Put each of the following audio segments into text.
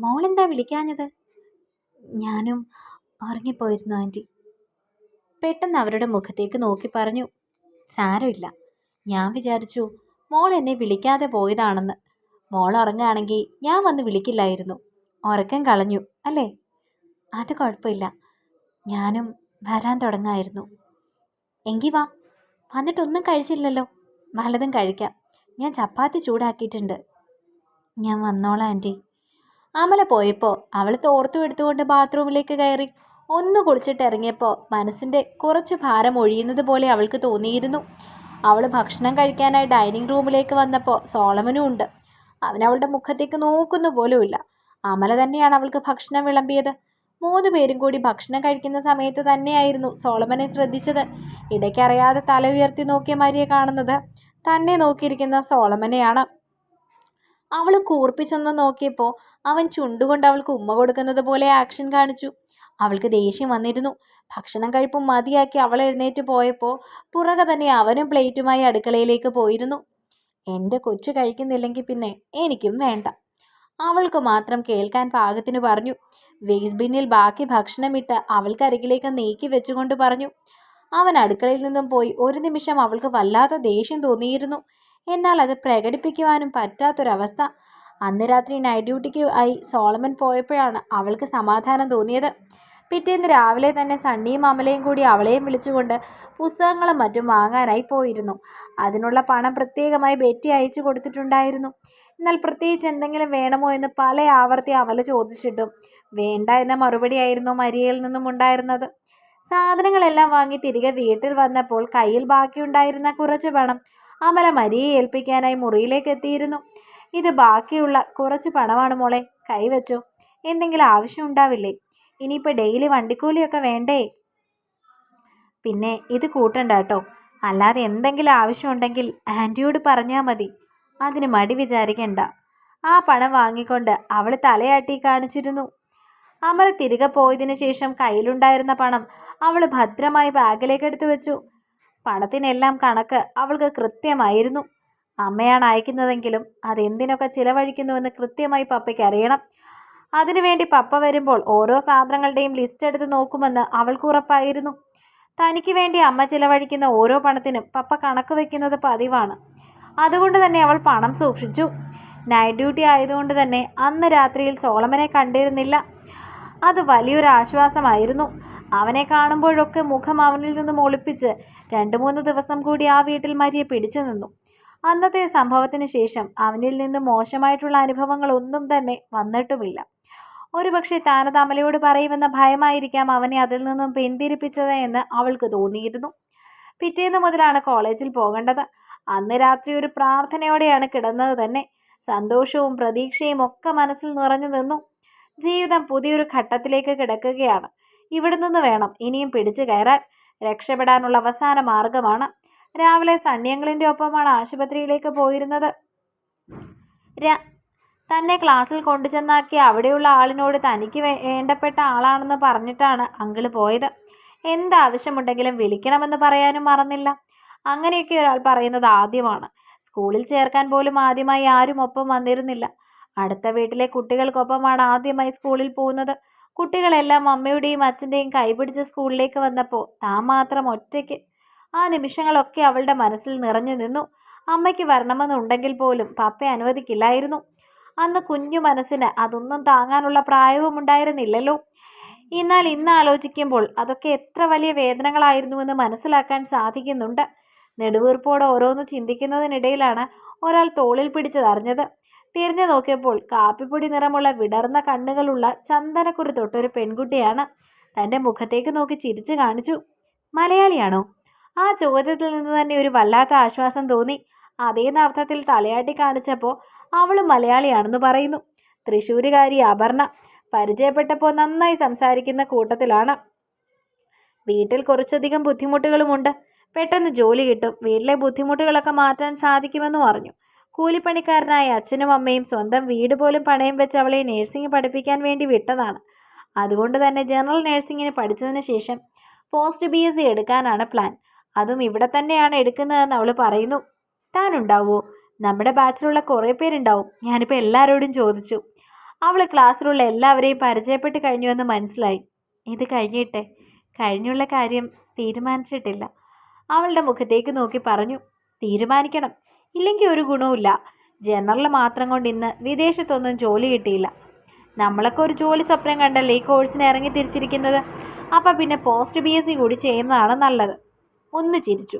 മോളെന്താ വിളിക്കാഞ്ഞത്? ഞാനും ഉറങ്ങിപ്പോയിരുന്നു ആന്റി. പെട്ടെന്ന് അവരുടെ മുഖത്തേക്ക് നോക്കി പറഞ്ഞു സാരമില്ല. ഞാൻ വിചാരിച്ചു മോൾ എന്നെ വിളിക്കാതെ പോയതാണെന്ന്. മോൾ ഉറങ്ങുകയാണെങ്കിൽ ഞാൻ വന്ന് വിളിക്കില്ലായിരുന്നു. ഉറക്കം കളഞ്ഞു അല്ലേ? അത് കുഴപ്പമില്ല. ഞാനും വരാൻ തുടങ്ങായിരുന്നു. എങ്കി വാ. വന്നിട്ടൊന്നും കഴിച്ചില്ലല്ലോ. വല്ലതും കഴിക്കാം. ഞാൻ ചപ്പാത്തി ചൂടാക്കിയിട്ടുണ്ട്. ഞാൻ വന്നോളാം ആന്റി. അമല പോയപ്പോൾ അവൾ തോർത്തു എടുത്തുകൊണ്ട് ബാത്റൂമിലേക്ക് കയറി. ഒന്ന് കുളിച്ചിട്ട് ഇറങ്ങിയപ്പോൾ മനസ്സിന്റെ കുറച്ച് ഭാരം ഒഴിയുന്നത് പോലെ അവൾക്ക് തോന്നിയിരുന്നു. അവൾ ഭക്ഷണം കഴിക്കാനായി ഡൈനിങ് റൂമിലേക്ക് വന്നപ്പോൾ സോളമനും ഉണ്ട്. അവൻ അവളുടെ മുഖത്തേക്ക് നോക്കുന്ന പോലുമില്ല. അമല തന്നെയാണ് അവൾക്ക് ഭക്ഷണം വിളമ്പിയത്. മൂന്ന് പേരും കൂടി ഭക്ഷണം കഴിക്കുന്ന സമയത്ത് തന്നെയായിരുന്നു സോളമനെ ശ്രദ്ധിച്ചത്. ഇടയ്ക്കറിയാതെ തല ഉയർത്തി നോക്കിയ മാരിയെ കാണുന്നത് തന്നെ നോക്കിയിരിക്കുന്ന സോളമനെയാണ്. അവൾ കൂർപ്പിച്ചൊന്ന് നോക്കിയപ്പോൾ അവൻ ചുണ്ടുകൊണ്ട് അവൾക്ക് ഉമ്മ കൊടുക്കുന്നത് പോലെ ആക്ഷൻ കാണിച്ചു. അവൾക്ക് ദേഷ്യം വന്നിരുന്നു. ഭക്ഷണം കഴിപ്പും മതിയാക്കി അവൾ എഴുന്നേറ്റ് പോയപ്പോൾ പുറകെ തന്നെ അവനും പ്ലേറ്റുമായി അടുക്കളയിലേക്ക് പോയിരുന്നു. എന്റെ കൊച്ചു കഴിക്കുന്നില്ലെങ്കിൽ പിന്നെ എനിക്കും വേണ്ട. അവൾക്ക് മാത്രം കേൾക്കാൻ പാകത്തിന് പറഞ്ഞു. വേസ്റ്റ് ബിന്നിൽ ബാക്കി ഭക്ഷണമിട്ട് അവൾക്കരികിലേക്ക് നീക്കി വെച്ചുകൊണ്ട് പറഞ്ഞു. അവൻ അടുക്കളയിൽ നിന്നും പോയി ഒരു നിമിഷം അവൾക്ക് വല്ലാത്ത ദേഷ്യം തോന്നിയിരുന്നു. എന്നാൽ അത് പ്രകടിപ്പിക്കുവാനും പറ്റാത്തൊരവസ്ഥ. അന്ന് രാത്രി നൈറ്റ് ഡ്യൂട്ടിക്ക് ആയി സോളമൻ പോയപ്പോഴാണ് അവൾക്ക് സമാധാനം തോന്നിയത്. പിറ്റേന്ന് രാവിലെ തന്നെ സണ്ണിയും അമലയും കൂടി അവളെയും വിളിച്ചുകൊണ്ട് പുസ്തകങ്ങളും മറ്റും വാങ്ങാനായി പോയിരുന്നു. അതിനുള്ള പണം പ്രത്യേകമായി ബെറ്റി അയച്ചു കൊടുത്തിട്ടുണ്ടായിരുന്നു. എന്നാൽ പ്രത്യേകിച്ച് എന്തെങ്കിലും വേണമോ എന്ന് പല ആവർത്തി അമല ചോദിച്ചിട്ടും വേണ്ട എന്ന മറുപടിയായിരുന്നു മരിയയിൽ നിന്നും ഉണ്ടായിരുന്നത്. സാധനങ്ങളെല്ലാം വാങ്ങി തിരികെ വീട്ടിൽ വന്നപ്പോൾ കയ്യിൽ ബാക്കിയുണ്ടായിരുന്ന കുറച്ച് പണം അമല മരിയെ ഏൽപ്പിക്കാനായി മുറിയിലേക്ക് എത്തിയിരുന്നു. ഇത് ബാക്കിയുള്ള കുറച്ച് പണമാണ് മോളെ കൈവച്ചോ? എന്തെങ്കിലും ആവശ്യം ഉണ്ടാവില്ലേ? ഇനിയിപ്പോൾ ഡെയിലി വണ്ടിക്കൂലിയൊക്കെ വേണ്ടേ? പിന്നെ ഇത് കൂട്ടണ്ട കേട്ടോ. അല്ലാതെ എന്തെങ്കിലും ആവശ്യമുണ്ടെങ്കിൽ ആന്റിയോട് പറഞ്ഞാൽ മതി. അതിന് മടി വിചാരിക്കണ്ട. ആ പണം വാങ്ങിക്കൊണ്ട് അവൾ തലയാട്ടി കാണിച്ചിരുന്നു. അമൽ തിരികെ പോയതിനു ശേഷം കയ്യിലുണ്ടായിരുന്ന പണം അവൾ ഭദ്രമായി ബാഗിലേക്ക് എടുത്തു വെച്ചു. പണത്തിനെല്ലാം കണക്ക് അവൾക്ക് കൃത്യമായിരുന്നു. അമ്മയാണ് അയക്കുന്നതെങ്കിലും അതെന്തിനൊക്കെ ചിലവഴിക്കുന്നുവെന്ന് കൃത്യമായി പപ്പയ്ക്ക് അറിയണം. അതിനുവേണ്ടി പപ്പ വരുമ്പോൾ ഓരോ സാധനങ്ങളുടെയും ലിസ്റ്റ് എടുത്ത് നോക്കുമെന്ന് അവൾക്ക് ഉറപ്പായിരുന്നു. തനിക്ക് വേണ്ടി അമ്മ ചിലവഴിക്കുന്ന ഓരോ പണത്തിനും പപ്പ കണക്ക് വയ്ക്കുന്നത് പതിവാണ്. അതുകൊണ്ട് തന്നെ അവൾ പണം സൂക്ഷിച്ചു. നൈറ്റ് ഡ്യൂട്ടി ആയതുകൊണ്ട് തന്നെ അന്ന് രാത്രിയിൽ സോളമനെ കണ്ടിരുന്നില്ല. അത് വലിയൊരു ആശ്വാസമായിരുന്നു. അവനെ കാണുമ്പോഴൊക്കെ മുഖം അവനിൽ നിന്നും ഒളിപ്പിച്ച് രണ്ട് മൂന്ന് ദിവസം കൂടി ആ വീട്ടിൽ മരിയെ പിടിച്ചു നിന്നു. അന്നത്തെ സംഭവത്തിന് ശേഷം അവനിൽ നിന്ന് മോശമായിട്ടുള്ള അനുഭവങ്ങൾ ഒന്നും തന്നെ വന്നിട്ടുമില്ല. ഒരുപക്ഷെ താനത് അമലയോട് പറയുമെന്ന ഭയമായിരിക്കാം അവനെ അതിൽ നിന്നും പിന്തിരിപ്പിച്ചത് എന്ന് അവൾക്ക് തോന്നിയിരുന്നു. പിറ്റേന്ന് മുതലാണ് കോളേജിൽ പോകേണ്ടത്. അന്ന് രാത്രി ഒരു പ്രാർത്ഥനയോടെയാണ് കിടന്നത് തന്നെ. സന്തോഷവും പ്രതീക്ഷയും ഒക്കെ മനസ്സിൽ നിറഞ്ഞു നിന്നു. ജീവിതം പുതിയൊരു ഘട്ടത്തിലേക്ക് കിടക്കുകയാണ്. ഇവിടെ നിന്ന് വേണം ഇനിയും പിടിച്ചു കയറാൻ. രക്ഷപ്പെടാനുള്ള അവസാന മാർഗമാണ് രാവിലെ സണ്ണിയങ്ങളിന്റെ ഒപ്പമാണ് ആശുപത്രിയിലേക്ക് പോയിരുന്നത്. തന്നെ ക്ലാസ്സിൽ കൊണ്ടുചെന്നാക്കി അവിടെയുള്ള ആളിനോട് തനിക്ക് വേണ്ടപ്പെട്ട ആളാണെന്ന് പറഞ്ഞിട്ടാണ് അങ്കിൾ പോയത്. എന്താവശ്യമുണ്ടെങ്കിലും വിളിക്കണമെന്ന് പറയാനും മറന്നില്ല. അങ്ങനെയൊക്കെ ഒരാൾ പറയുന്നത് ആദ്യമാണ്. സ്കൂളിൽ ചേർക്കാൻ പോലും ആദ്യമായി ആരും ഒപ്പം വന്നിരുന്നില്ല. അടുത്ത വീട്ടിലെ കുട്ടികൾക്കൊപ്പമാണ് ആദ്യമായി സ്കൂളിൽ പോകുന്നത്. കുട്ടികളെല്ലാം അമ്മയുടെയും അച്ഛന്റെയും കൈപിടിച്ച് സ്കൂളിലേക്ക് വന്നപ്പോൾ താൻ മാത്രം ഒറ്റയ്ക്ക് ആ നിമിഷങ്ങളൊക്കെ അവളുടെ മനസ്സിൽ നിറഞ്ഞു നിന്നു. അമ്മയ്ക്ക് വരണമെന്നുണ്ടെങ്കിൽ പോലും പപ്പ അനുവദിക്കില്ലായിരുന്നു. അന്ന് കുഞ്ഞു മനസ്സിന് അതൊന്നും താങ്ങാനുള്ള പ്രായവും ഉണ്ടായിരുന്നില്ലല്ലോ. എന്നാൽ ഇന്ന് ആലോചിക്കുമ്പോൾ അതൊക്കെ എത്ര വലിയ വേദനകളായിരുന്നുവെന്ന് മനസ്സിലാക്കാൻ സാധിക്കുന്നുണ്ട്. നെടുവീർപ്പോടെ ഓരോന്ന് ചിന്തിക്കുന്നതിനിടയിലാണ് ഒരാൾ തോളിൽ പിടിച്ചതറിഞ്ഞത് തിരിഞ്ഞു നോക്കിയപ്പോൾ കാപ്പിപ്പൊടി നിറമുള്ള വിടർന്ന കണ്ണുകളുള്ള ചന്ദനക്കുറി തൊട്ടൊരു പെൺകുട്ടിയാണ്. തന്റെ മുഖത്തേക്ക് നോക്കി ചിരിച്ചു കാണിച്ചു. മലയാളിയാണോ? ആ ചോദ്യത്തിൽ നിന്ന് തന്നെ ഒരു വല്ലാത്ത ആശ്വാസം തോന്നി. അതേ അർത്ഥത്തിൽ തലയാട്ടി കാണിച്ചപ്പോൾ അവൾ മലയാളിയാണെന്ന് പറയുന്നു. തൃശ്ശൂരുകാരി അപർണ പരിചയപ്പെട്ടപ്പോൾ നന്നായി സംസാരിക്കുന്ന കൂട്ടത്തിലാണ്. വീട്ടിൽ കുറച്ചധികം ബുദ്ധിമുട്ടുകളുമുണ്ട്. പെട്ടെന്ന് ജോലി കിട്ടും. വീട്ടിലെ ബുദ്ധിമുട്ടുകളൊക്കെ മാറ്റാൻ സാധിക്കുമെന്നും പറഞ്ഞു കൂലിപ്പണിക്കാരനായ അച്ഛനും അമ്മയും സ്വന്തം വീട് പോലും പണയം വെച്ച് അവളെ നഴ്സിംഗ് പഠിപ്പിക്കാൻ വേണ്ടി വിട്ടതാണ്. അതുകൊണ്ട് തന്നെ ജനറൽ നേഴ്സിംഗിന് പഠിച്ചതിന് ശേഷം പോസ്റ്റ് ബി എസ് സി എടുക്കാനാണ് പ്ലാൻ. അതും ഇവിടെ തന്നെയാണ് എടുക്കുന്നതെന്ന് അവൾ പറയുന്നു. താനുണ്ടാവോ? നമ്മുടെ ബാച്ചിലുള്ള കുറേ പേരുണ്ടാവും. ഞാനിപ്പോൾ എല്ലാവരോടും ചോദിച്ചു. അവൾ ക്ലാസ്സിലുള്ള എല്ലാവരെയും പരിചയപ്പെട്ട് കഴിഞ്ഞുവെന്ന് മനസ്സിലായി. ഇത് കഴിഞ്ഞിട്ടെ. കഴിഞ്ഞുള്ള കാര്യം തീരുമാനിച്ചിട്ടില്ല. അവളുടെ മുഖത്തേക്ക് നോക്കി പറഞ്ഞു. തീരുമാനിക്കണം. ഇല്ലെങ്കിൽ ഒരു ഗുണവുമില്ല. ജനറൽ മാത്രം കൊണ്ട് ഇന്ന് വിദേശത്തൊന്നും ജോലി കിട്ടിയില്ല. നമ്മളൊക്കെ ഒരു ജോലി സ്വപ്നം കണ്ടല്ലേ ഈ കോഴ്സിന് ഇറങ്ങി തിരിച്ചിരിക്കുന്നത്? അപ്പം പിന്നെ പോസ്റ്റ് ബി എസ് സി കൂടി ചെയ്യുന്നതാണ് നല്ലത്. ഒന്ന് ചിരിച്ചു.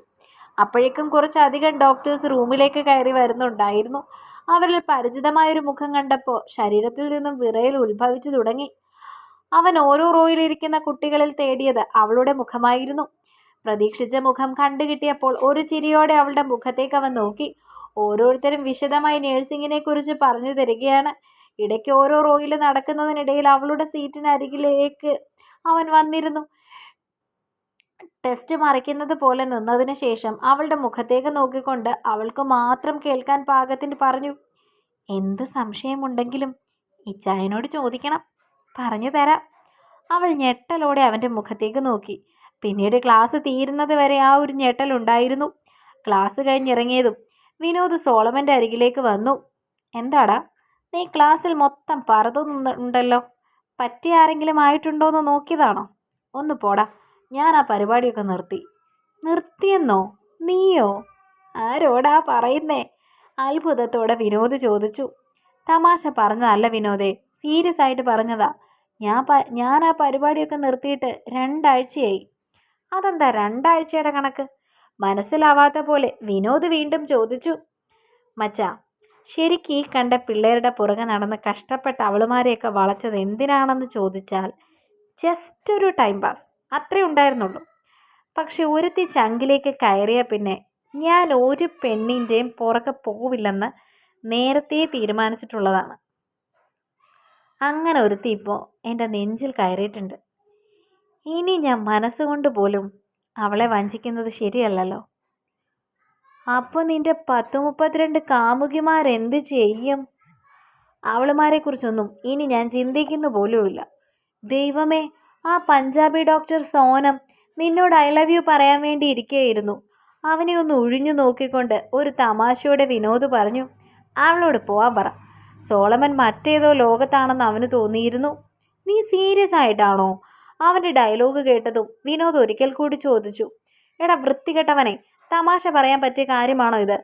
അപ്പോഴേക്കും കുറച്ചധികം ഡോക്ടേഴ്സ് റൂമിലേക്ക് കയറി വരുന്നുണ്ടായിരുന്നു. അവരിൽ പരിചിതമായൊരു മുഖം കണ്ടപ്പോൾ ശരീരത്തിൽ നിന്നും വിറയിൽ ഉത്ഭവിച്ചു തുടങ്ങി. അവൻ ഓരോ റോയിലിരിക്കുന്ന കുട്ടികളിൽ തേടിയത് അവളുടെ മുഖമായിരുന്നു. പ്രതീക്ഷിച്ച മുഖം കണ്ടുകിട്ടിയപ്പോൾ ഒരു ചിരിയോടെ അവളുടെ മുഖത്തേക്ക് അവൻ നോക്കി. ഓരോരുത്തരും വിശദമായി നേഴ്സിങ്ങിനെ കുറിച്ച് പറഞ്ഞു തരികയാണ്. ഇടയ്ക്ക് ഓരോ റോയിൽ നടക്കുന്നതിനിടയിൽ അവളുടെ സീറ്റിനരികിലേക്ക് അവൻ വന്നിരുന്നു. ടെസ്റ്റ് മറിക്കുന്നത് പോലെ നിന്നതിന് ശേഷം അവളുടെ മുഖത്തേക്ക് നോക്കിക്കൊണ്ട് അവൾക്ക് മാത്രം കേൾക്കാൻ പാകത്തിന് പറഞ്ഞു എന്ത് സംശയമുണ്ടെങ്കിലും ഇച്ചായനോട് ചോദിക്കണം പറഞ്ഞു തരാം. അവൾ ഞെട്ടലോടെ അവന്റെ മുഖത്തേക്ക് നോക്കി. പിന്നീട് ക്ലാസ് തീരുന്നത് വരെ ആ ഒരു ഞെട്ടലുണ്ടായിരുന്നു ക്ലാസ് കഴിഞ്ഞിറങ്ങിയതും വിനോദ് സോളമന്റെ അരികിലേക്ക് വന്നു. എന്താടാ നീ ക്ലാസ്സിൽ മൊത്തം പറതുന്നുണ്ടല്ലോ പറ്റിയ ആരെങ്കിലും ആയിട്ടുണ്ടോയെന്ന് നോക്കിയതാണോ? ഒന്ന് പോടാ ഞാൻ ആ പരിപാടിയൊക്കെ നിർത്തി. നിർത്തിയെന്നോ? നീയോ? ആരോടാ പറയുന്നേ? അത്ഭുതത്തോടെ വിനോദ് ചോദിച്ചു. തമാശ പറഞ്ഞതല്ല വിനോദേ സീരിയസ് ആയിട്ട് പറഞ്ഞതാ. ഞാൻ ഞാൻ ആ പരിപാടിയൊക്കെ നിർത്തിയിട്ട് രണ്ടാഴ്ചയായി. അതെന്താ രണ്ടാഴ്ചയുടെ കണക്ക്? മനസ്സിലാവാത്ത പോലെ വിനോദ് വീണ്ടും ചോദിച്ചു. മച്ചാ ശരിക്കും ഈ കണ്ട പിള്ളേരുടെ പുറകെ നടന്ന് കഷ്ടപ്പെട്ട അവളുമാരെയൊക്കെ വളച്ചത് എന്തിനാണെന്ന് ചോദിച്ചാൽ ജസ്റ്റ് ഒരു ടൈം പാസ് അത്രേ ഉണ്ടായിരുന്നുള്ളൂ. പക്ഷെ ഒരുത്തി ചങ്കിലേക്ക് കയറിയ പിന്നെ ഞാൻ ഒരു പെണ്ണിന്റെയും പുറകെ പോവില്ലെന്ന് നേരത്തെ തീരുമാനിച്ചിട്ടുള്ളതാണ്. അങ്ങനെ ഒരുത്തി ഇപ്പോൾ എന്റെ നെഞ്ചിൽ കയറിയിട്ടുണ്ട്. ഇനി ഞാൻ മനസ്സുകൊണ്ട് പോലും അവളെ വഞ്ചിക്കുന്നത് ശരിയല്ലല്ലോ. അപ്പോൾ നിന്റെ പത്ത് മുപ്പത്തിരണ്ട് കാമുകിമാരെന്ത് ചെയ്യും? അവളുമാരെക്കുറിച്ചൊന്നും ഇനി ഞാൻ ചിന്തിക്കുന്നു പോലുമില്ല. ദൈവമേ ആ പഞ്ചാബി ഡോക്ടർ സോനം നിന്നോട് ഐ ലവ് യു പറയാൻ വേണ്ടി ഇരിക്കുകയായിരുന്നു. അവനെ ഒന്ന് ഒഴിഞ്ഞു നോക്കിക്കൊണ്ട് ഒരു തമാശയോടെ വിനോദ് പറഞ്ഞു അവളോട് പോവാൻ പറ. സോളമൻ മറ്റേതോ ലോകത്താണെന്ന് അവന് തോന്നിയിരുന്നു. നീ സീരിയസ് ആയിട്ടാണോ? അവന്റെ ഡയലോഗ് കേട്ടതും വിനോദ് ഒരിക്കൽ കൂടി ചോദിച്ചു എടാ വൃത്തികെട്ടവനെ തമാശ പറയാൻ പറ്റിയ കാര്യമാണോ ഇത്?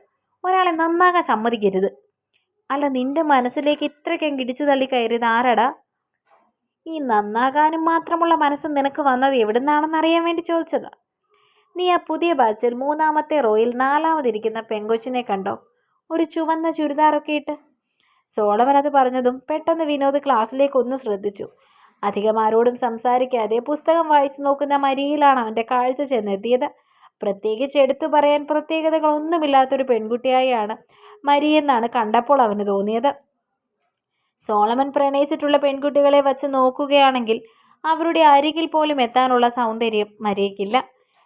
ഒരാളെ നന്നാകാൻ സമ്മതിക്കരുത്. അല്ല നിന്റെ മനസ്സിലേക്ക് ഇത്രയ്ക്കും കിടിച്ചു തള്ളി കയറിയത് ആരാടാ? ഈ നന്നാകാനും മാത്രമുള്ള മനസ്സ് നിനക്ക് വന്നത് എവിടുന്നാണെന്ന് അറിയാൻ വേണ്ടി ചോദിച്ചതാ. നീ ആ പുതിയ ബാച്ചിൽ മൂന്നാമത്തെ റോയിൽ നാലാമതിരിക്കുന്ന പെങ്കൊച്ചിനെ കണ്ടോ? ഒരു ചുവന്ന ചുരിദാറൊക്കെ ഇട്ട്. സോളമൻ അത് പറഞ്ഞതും പെട്ടെന്ന് വിനോദ് ക്ലാസ്സിലേക്ക് ഒന്ന് ശ്രദ്ധിച്ചു. അധികം ആരോടും സംസാരിക്കാതെ പുസ്തകം വായിച്ചു നോക്കുന്ന മരിയിലാണ് അവന്റെ കാഴ്ച ചെന്നെത്തിയത്. പ്രത്യേകിച്ച് എടുത്തു പറയാൻ പ്രത്യേകതകളൊന്നുമില്ലാത്തൊരു പെൺകുട്ടിയായാണ് മരിയെന്നാണ് കണ്ടപ്പോൾ അവന് തോന്നിയത്. സോളമൻ പ്രണയിച്ചിട്ടുള്ള പെൺകുട്ടികളെ വച്ച് നോക്കുകയാണെങ്കിൽ അവരുടെ അരികിൽ പോലും എത്താനുള്ള സൗന്ദര്യം മരയിക്കില്ല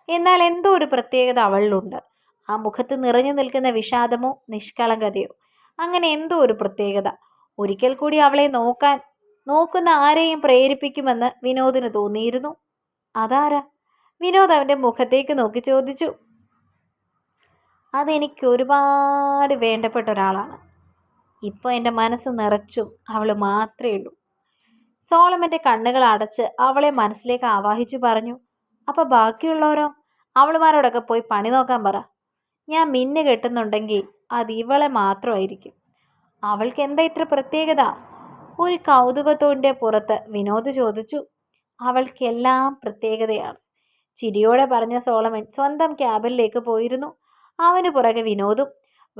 എന്നാൽ എന്തോ ഒരു പ്രത്യേകത അവളിലുണ്ട്. ആ മുഖത്ത് നിറഞ്ഞു നിൽക്കുന്ന വിഷാദമോ നിഷ്കളങ്കതയോ. അങ്ങനെ എന്തോ ഒരു പ്രത്യേകത. ഒരിക്കൽ കൂടി അവളെ നോക്കാൻ നോക്കുന്ന ആരെയും പ്രേരിപ്പിക്കുമെന്ന് വിനോദിന് തോന്നിയിരുന്നു. അതാരാ? വിനോദ് അവന്റെ മുഖത്തേക്ക് നോക്കി ചോദിച്ചു. അതെനിക്ക് ഒരുപാട് വേണ്ടപ്പെട്ട ഒരാളാണ്. ഇപ്പോൾ എന്റെ മനസ്സ് നിറച്ചും അവൾ മാത്രമേ ഉള്ളൂ. സോളമന്റെ കണ്ണുകൾ അടച്ച് അവളെ മനസ്സിലേക്ക് ആവാഹിച്ചു പറഞ്ഞു അപ്പോൾ ബാക്കിയുള്ളവരോ? അവളുമാരോടൊക്കെ പോയി പണി നോക്കാൻ പറ. ഞാൻ മിന്നു കെട്ടുന്നുണ്ടെങ്കിൽ അത് ഇവളെ മാത്രമായിരിക്കും. അവൾക്ക് എന്താ ഇത്ര പ്രത്യേകത? ഒരു കൗതുകത്തോന്റെ പുറത്ത് വിനോദ് ചോദിച്ചു അവൾക്കെല്ലാം പ്രത്യേകതയാണ്. ചിരിയോടെ പറഞ്ഞ സോളമൻ സ്വന്തം ക്യാബിനിലേക്ക് പോയിരുന്നു. അവന് പുറകെ വിനോദും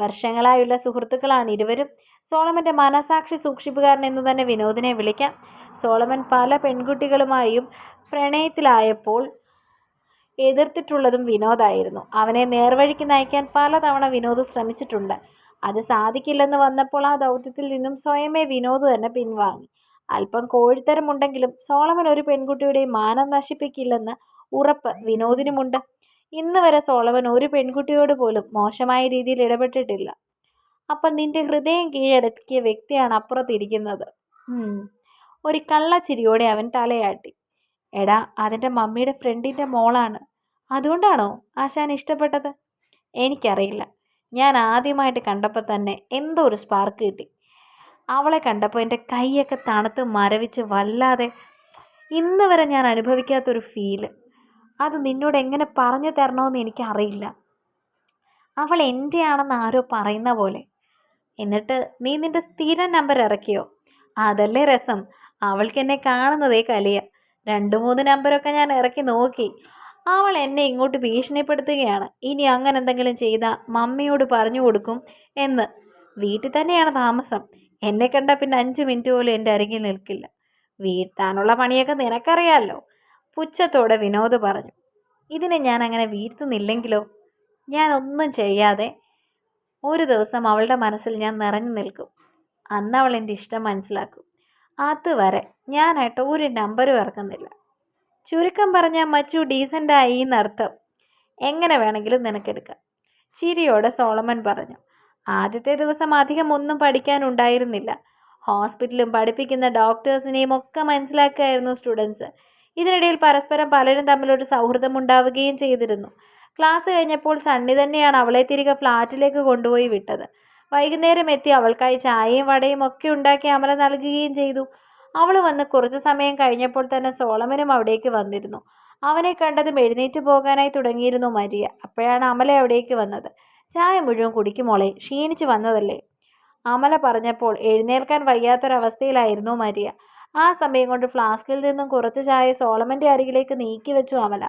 വർഷങ്ങളായുള്ള സുഹൃത്തുക്കളാണ് ഇരുവരും. സോളമന്റെ മനസാക്ഷി സൂക്ഷിപ്പുകാരൻ എന്ന് തന്നെ വിനോദിനെ വിളിക്കാം. സോളമൻ പല പെൺകുട്ടികളുമായും പ്രണയത്തിലായപ്പോൾ എതിർത്തിട്ടുള്ളതും വിനോദായിരുന്നു. അവനെ നേർവഴിക്ക് നയിക്കാൻ പലതവണ വിനോദ് ശ്രമിച്ചിട്ടുണ്ട്. അത് സാധിക്കില്ലെന്ന് വന്നപ്പോൾ ആ ദൗത്യത്തിൽ നിന്നും സ്വയമേ വിനോദ് തന്നെ പിൻവാങ്ങി. അല്പം കോഴിത്തരമുണ്ടെങ്കിലും സോളമൻ ഒരു പെൺകുട്ടിയുടെയും മാനം നശിപ്പിക്കില്ലെന്ന് ഉറപ്പ് വിനോദിനുമുണ്ട്. ഇന്ന് വരെ സോളമൻ ഒരു പെൺകുട്ടിയോട് പോലും മോശമായ രീതിയിൽ ഇടപെട്ടിട്ടില്ല. അപ്പം നിന്റെ ഹൃദയം കീഴടക്കിയ വ്യക്തിയാണ് അപ്പുറത്തിരിക്കുന്നത്. ഒരു കള്ളച്ചിരിയോടെ അവൻ തലയാട്ടി. എടാ അതിന്റെ മമ്മിയുടെ ഫ്രണ്ടിന്റെ മോളാണ്. അതുകൊണ്ടാണോ ആശാൻ ഇഷ്ടപ്പെട്ടത്? എനിക്കറിയില്ല. ഞാൻ ആദ്യമായിട്ട് കണ്ടപ്പോൾ തന്നെ എന്തോ ഒരു സ്പാർക്ക് കിട്ടി. അവളെ കണ്ടപ്പോൾ എന്റെ കൈയൊക്കെ തണുത്ത് മരവിച്ച് വല്ലാതെ ഇന്ന് വരെ ഞാൻ അനുഭവിക്കാത്തൊരു ഫീൽ അത് നിന്നോട് എങ്ങനെ പറഞ്ഞു തരണമെന്ന് എനിക്കറിയില്ല. അവൾ എന്റെ ആണെന്ന് ആരോ പറയുന്ന പോലെ. എന്നിട്ട് നീ നിന്റെ സ്ഥിരം നമ്പർ ഇറക്കിയോ? അതല്ലേ രസം. അവൾക്ക് എന്നെ കാണുന്നതേ കലിയ. രണ്ട് മൂന്ന് നമ്പരൊക്കെ ഞാൻ ഇറക്കി നോക്കി. അവൾ എന്നെ ഇങ്ങോട്ട് ഭീഷണിപ്പെടുത്തുകയാണ്. ഇനി അങ്ങനെ എന്തെങ്കിലും ചെയ്താൽ മമ്മിയോട് പറഞ്ഞു കൊടുക്കും എന്ന്. വീട്ടിൽ തന്നെയാണ് താമസം. എന്നെ കണ്ട പിന്നെ അഞ്ച് മിനിറ്റ് പോലും എന്റെ അരികിൽ നിൽക്കില്ല. വീഴ്ത്താനുള്ള പണിയൊക്കെ നിനക്കറിയാമല്ലോ പുച്ഛത്തോടെ വിനോദ് പറഞ്ഞു ഇതിനെ ഞാൻ അങ്ങനെ വീഴ്ത്തുന്നില്ലെങ്കിലോ? ഞാൻ ഒന്നും ചെയ്യാതെ ഒരു ദിവസം അവളുടെ മനസ്സിൽ ഞാൻ നിറഞ്ഞു നിൽക്കും. അന്ന് അവൾ എന്റെ ഇഷ്ടം മനസ്സിലാക്കും. അതുവരെ ഞാനായിട്ട് ഒരു നമ്പറും ഇറക്കുന്നില്ല. ചുരുക്കം പറഞ്ഞാൽ മച്ചു ഡീസന്റായി എന്നർത്ഥം. എങ്ങനെ വേണമെങ്കിലും നിനക്കെടുക്കാം ചിരിയോടെ സോളമൻ പറഞ്ഞു ആദ്യത്തെ ദിവസം അധികം ഒന്നും പഠിക്കാനുണ്ടായിരുന്നില്ല ഹോസ്പിറ്റലും പഠിപ്പിക്കുന്ന ഡോക്ടേഴ്സിനെയും ഒക്കെ മനസ്സിലാക്കുകയായിരുന്നു സ്റ്റുഡൻസ്. ഇതിനിടയിൽ പരസ്പരം പലരും തമ്മിലൊരു സൗഹൃദം ഉണ്ടാവുകയും ചെയ്തിരുന്നു. ക്ലാസ് കഴിഞ്ഞപ്പോൾ സണ്ണി തന്നെയാണ് അവളെ തിരികെ ഫ്ലാറ്റിലേക്ക് കൊണ്ടുപോയി വിട്ടത്. വൈകുന്നേരം എത്തി അവൾക്കായി ചായയും വടയും ഒക്കെ ഉണ്ടാക്കി അമല നൽകുകയും ചെയ്തു. അവൾ വന്ന് കുറച്ച് സമയം കഴിഞ്ഞപ്പോൾ തന്നെ സോളമനും അവിടേക്ക് വന്നിരുന്നു. അവനെ കണ്ടതും എഴുന്നേറ്റ് പോകാനായി തുടങ്ങിയിരുന്നു മരിയ. അപ്പോഴാണ് അമല അവിടേക്ക് വന്നത്. ചായ മുഴുവൻ കുടിക്കുമോളെ ക്ഷീണിച്ച് വന്നതല്ലേ? അമല പറഞ്ഞപ്പോൾ എഴുന്നേൽക്കാൻ വയ്യാത്തൊരവസ്ഥയിലായിരുന്നു മരിയ. ആ സമയം കൊണ്ട് ഫ്ലാസ്കിൽ നിന്നും കുറച്ച് ചായ സോളമന്റെ അരികിലേക്ക് നീക്കി വെച്ചു അമല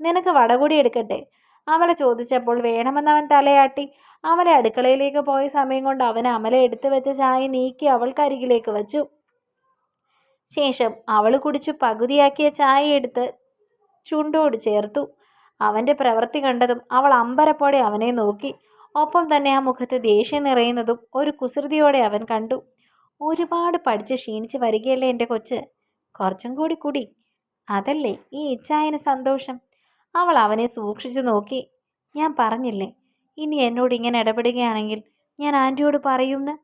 നിനക്ക് വടകൂടി എടുക്കട്ടെ? അമല ചോദിച്ചപ്പോൾ വേണമെന്ന് അവൻ തലയാട്ടി. അമല അടുക്കളയിലേക്ക് പോയ സമയം കൊണ്ട് അവൻ അമല എടുത്തു വെച്ച ചായ നീക്കി അവൾക്കരികിലേക്ക് വച്ചു. ശേഷം അവൾ കുടിച്ചു പകുതിയാക്കിയ ചായ എടുത്ത് ചുണ്ടോട് ചേർത്തു. അവന്റെ പ്രവൃത്തി കണ്ടതും അവൾ അമ്പരപ്പോടെ അവനെ നോക്കി. ഒപ്പം തന്നെ ആ മുഖത്ത് ദേഷ്യം നിറയുന്നതും ഒരു കുസൃതിയോടെ അവൻ കണ്ടു. ഒരുപാട് പഠിച്ച് ക്ഷീണിച്ച് വരികയല്ലേ എന്റെ കൊച്ച്? കുറച്ചും കൂടി കുടി. അതല്ലേ ഈ ഇച്ഛായന സന്തോഷം. അവൾ അവനെ സൂക്ഷിച്ചു നോക്കി. ഞാൻ പറഞ്ഞില്ലേ ഇനി എന്നോട് ഇങ്ങനെ ഇടപെടുകയാണെങ്കിൽ ഞാൻ ആന്റിയോട് പറയുമെന്ന്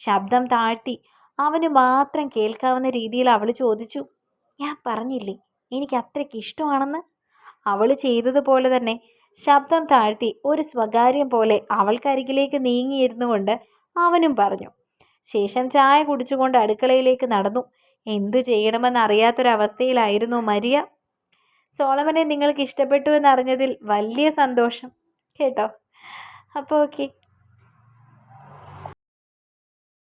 ശബ്ദം താഴ്ത്തി അവന് മാത്രം കേൾക്കാവുന്ന രീതിയിൽ അവൾ ചോദിച്ചു. ഞാൻ പറഞ്ഞില്ലേ എനിക്ക് അത്രയ്ക്ക് ഇഷ്ടമാണെന്ന്? അവൾ ചെയ്തതുപോലെ തന്നെ ശബ്ദം താഴ്ത്തി ഒരു സ്വകാര്യം പോലെ അവൾക്കരികിലേക്ക് നീങ്ങിയിരുന്നു കൊണ്ട് അവനും പറഞ്ഞു. ശേഷം ചായ കുടിച്ചുകൊണ്ട് അടുക്കളയിലേക്ക് നടന്നു. എന്തു ചെയ്യണമെന്ന് അറിയാത്തൊരവസ്ഥയിലായിരുന്നു മരിയ. സോളമനെ നിങ്ങൾക്ക് ഇഷ്ടപ്പെട്ടു എന്നറിഞ്ഞതിൽ വലിയ സന്തോഷം. കേട്ടോ? അപ്പോൾ ഓക്കെ